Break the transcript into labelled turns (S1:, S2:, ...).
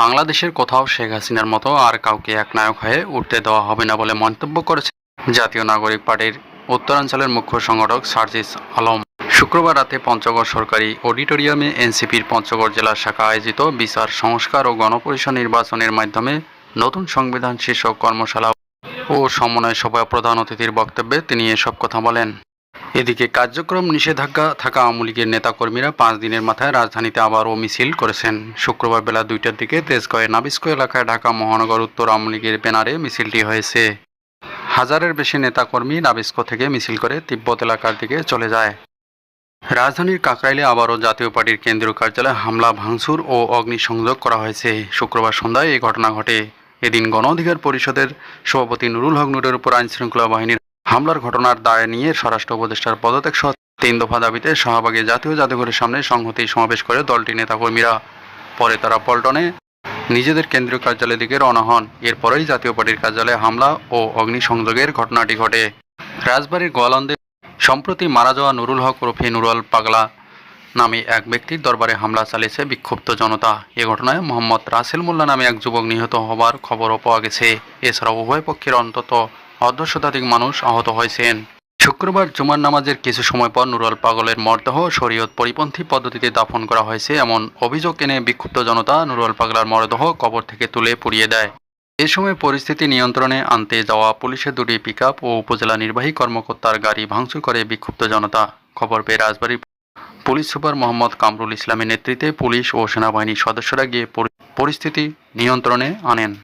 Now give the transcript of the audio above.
S1: বাংলাদেশের কোথাও শেখ হাসিনার মতো আর কাউকে একনায়ক হয়ে উঠতে দেওয়া হবে না বলে মন্তব্য করেছে জাতীয় নাগরিক পার্টির উত্তরাঞ্চলের মুখ্য সংগঠক সার্জিস আলম। শুক্রবার রাতে পঞ্চগড় সরকারি অডিটোরিয়ামে এনসিপির পঞ্চগড় জেলা শাখা আয়োজিত বিচার, সংস্কার ও গণপরিষদ নির্বাচনের মাধ্যমে নতুন সংবিধান শীর্ষক কর্মশালা ও সমন্বয় সভায় প্রধান অতিথির বক্তব্যে তিনি এসব কথা বলেন। এদিকে কার্যক্রম নিষেধাজ্ঞা থাকা আওয়ামী লীগের নেতাকর্মীরা পাঁচ দিনের মাথায় রাজধানীতে আবারও মিছিল করেছেন। শুক্রবার বেলা দুইটার দিকে তেজগাঁয়ের নাবিস্কো এলাকায় ঢাকা মহানগর উত্তর আওয়ামী লীগের ব্যানারে মিছিলটি হয়েছে। হাজারের বেশি নেতাকর্মী নাবিস্কো থেকে মিছিল করে তিব্বত এলাকার দিকে চলে যায়। রাজধানীর কাকরাইলে আবারও জাতীয় পার্টির কেন্দ্রীয় কার্যালয়ে হামলা, ভাঙচুর ও অগ্নিসংযোগ করা হয়েছে। শুক্রবার সন্ধ্যায় এই ঘটনা ঘটে। এদিন গণ অধিকার পরিষদের সভাপতি নুরুল হক নুরের উপর আইনশৃঙ্খলা বাহিনীর হামলার ঘটনার দায় নিয়ে স্বরাষ্ট্র উপদেষ্টার পদত্যাগ সহ তিন দফা দাবিতে শাহবাগে জাতীয় জাদুঘরের সামনে সংহতি সমাবেশ করে দলটি নেতাকর্মীরা। পরে তারা পল্টনে নিজেদের কেন্দ্রীয় কার্যালয়ের দিকে রওনা হন। এরপরেই জাতীয় পার্টির কার্যালয়ে হামলা ও অগ্নিসংযোগের ঘটনাটি ঘটে। রাজবাড়ির গোয়ালন্দে সম্প্রতি মারা যাওয়া নুরুল হক ওরফে নুরুল পাগলা নামে এক ব্যক্তির দরবারে হামলা চালিয়েছে বিক্ষুব্ধ জনতা। এ ঘটনায় মোহাম্মদ রাসেল মোল্লা নামে এক যুবক নিহত হবার খবরও পাওয়া গেছে। এছাড়াও উভয় পক্ষের অন্তত অর্ধ শতাধিক মানুষ আহত হয়েছেন। শুক্রবার জুমার নামাজের কিছু সময় পর নুরুল পাগলের মরদেহ শরীয়ত পরিপন্থী পদ্ধতিতে দাফন করা হয়েছে এমন অভিযোগ এনে বিক্ষুব্ধ জনতা নুরুল পাগলার মরদেহ কবর থেকে তুলে পুড়িয়ে দেয়। এ সময় পরিস্থিতি নিয়ন্ত্রণে আনতে যাওয়া পুলিশের দুটি পিকআপ ও উপজেলা নির্বাহী কর্মকর্তার গাড়ি ভাঙচুর করে বিক্ষুব্ধ জনতা। খবর পেয়ে রাজবাড়ী পুলিশ সুপার মোহাম্মদ কামরুল ইসলামের নেতৃত্বে পুলিশ ও সেনাবাহিনীর সদস্যরা গিয়ে পরিস্থিতি নিয়ন্ত্রণে আনেন।